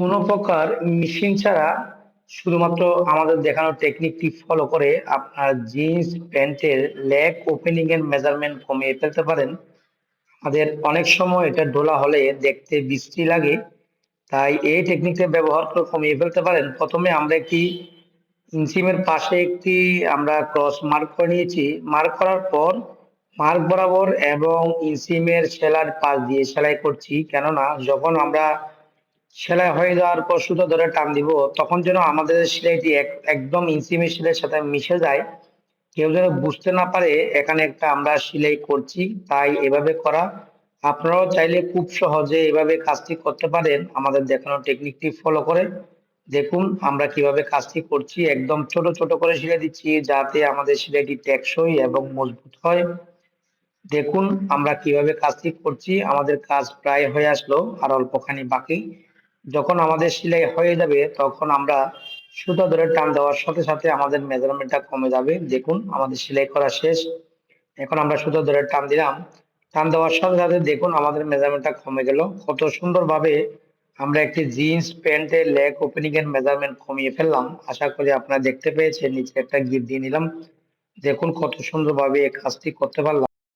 কোনো প্রকার মেশিন ছাড়া শুধুমাত্র আমাদের দেখানো টেকনিকটি ফলো করে আপনার জিন্স প্যান্টের লেগ ওপেনিং এর মেজারমেন্ট কমিয়ে ফেলতে পারেন। আমাদের অনেক সময় এটা ডোলা হলে দেখতে বিশ্রী লাগে, তাই এই টেকনিকটা ব্যবহার করে কমিয়ে ফেলতে পারেন। প্রথমে আমরা একটি ইনসিমের পাশে একটি আমরা ক্রস মার্ক করে নিয়েছি। মার্ক করার পর মার্ক বরাবর এবং ইনসিমের সেলার পাশ দিয়ে সেলাই করছি। কেননা যখন আমরা সেলাই হয়ে যাওয়ার পর সুতো ধরে টান দিব, তখন যেন আমাদের সেলাইটি একদম ইনসিমের সেলাইয়ের সাথে মিশে যায়। কেউ যেন বুঝতে না পারে এখানে একটা আমরা সেলাই করছি, তাই এভাবে করা। আপনারাও চাইলে খুব সহজে এভাবে কাজটি করতে পারেন। আমাদের দেখানো টেকনিকটি ফলো করে দেখুন আমরা কীভাবে কাজটি করছি। একদম ছোট ছোট করে সেলাই দিচ্ছি যাতে আমাদের সেলাইটি টেকসই এবং মজবুত হয়। দেখুন আমরা কীভাবে কাজটি করছি। আমাদের কাজ প্রায় হয়ে আসলো, আর অল্পখানি বাকি। যখন আমাদের সেলাই হয়ে যাবে, তখন আমরা সুতো ধরে টান দেওয়ার সাথে সাথে আমাদের মেজারমেন্টটা কমে যাবে। দেখুন, আমাদের সেলাই করা শেষ। এখন আমরা সুতো ধরে টান দিলাম। টান দেওয়ার সাথে সাথে দেখুন, আমাদের মেজারমেন্টটা কমে গেল। কত সুন্দরভাবে আমরা একটি জিন্স প্যান্টের লেগ ওপেনিং এর মেজারমেন্ট কমিয়ে ফেললাম। আশা করি আপনারা দেখতে পেয়েছেন, নিচে একটা গিট দিয়ে নিলাম। দেখুন, কত সুন্দরভাবে এই কাজটি করতে পারলাম।